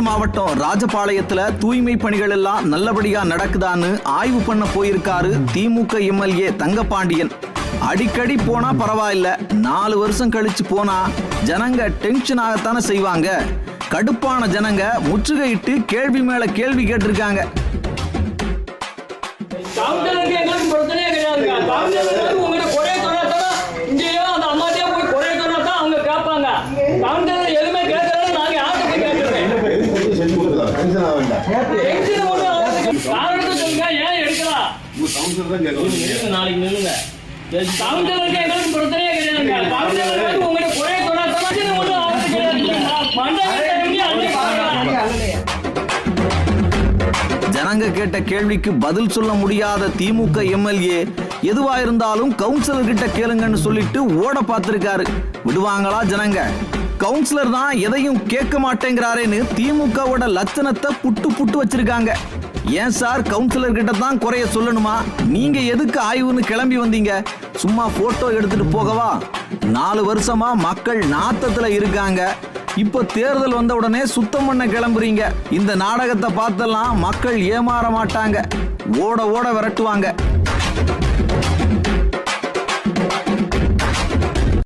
மாவட்டம் ராஜபாளையத்துல தூய்மை பணிகள் எல்லாம் நல்லபடியா நடக்குதான்னு ஆய்வு பண்ண போயிருக்காரு திமுக எம்எல்ஏ தங்கபாண்டியன் அடிக்கடி போனா பரவாயில்ல. நாலு வருஷம் கழிச்சு போனா ஜனங்க டென்ஷன் ஆகத்தானே செய்வாங்க. கடுப்பான ஜனங்க முற்றுகையிட்டு கேள்வி மேல கேள்வி கேட்டிருக்காங்க. கவுண்டருக்கு ஏன் எடுக்கலாம் நாளைக்கு நில்லுங்க. எங்களுக்கு பிரச்சனையே குறைய ஜனங்க கேட்ட கேள்விக்கு பதில் சொல்ல முடியாத திமுக எம்எல்ஏ எதுவா இருந்தாலும் கவுன்சிலர் கிட்ட கேளுங்கன்னு சொல்லிட்டு ஓட பார்த்திருக்காரு. விடுவாங்களா ஜனங்க? கவுன்சிலர் தான் எதையும் கேட்க மாட்டேங்கிறாரேன்னு திமுகவோட லட்சணத்தை புட்டு புட்டு வச்சிருக்காங்க. ஏன் சார்? கவுன்சிலர் கிட்ட தான் குறைய சொல்லணுமா? நீங்க எதுக்கு ஆய்வுன்னு கிளம்பி வந்தீங்க? சும்மா போட்டோ எடுத்துட்டு போகவா? நாலு வருஷமா மக்கள் நாத்தத்துல இருக்காங்க. இப்போ தேர்தல் வந்த உடனே சுத்தம் பண்ண கிளம்புறீங்க. இந்த நாடகத்தை பார்த்தெல்லாம் மக்கள் ஏமாற மாட்டாங்க. ஓட ஓட விரட்டுவாங்க.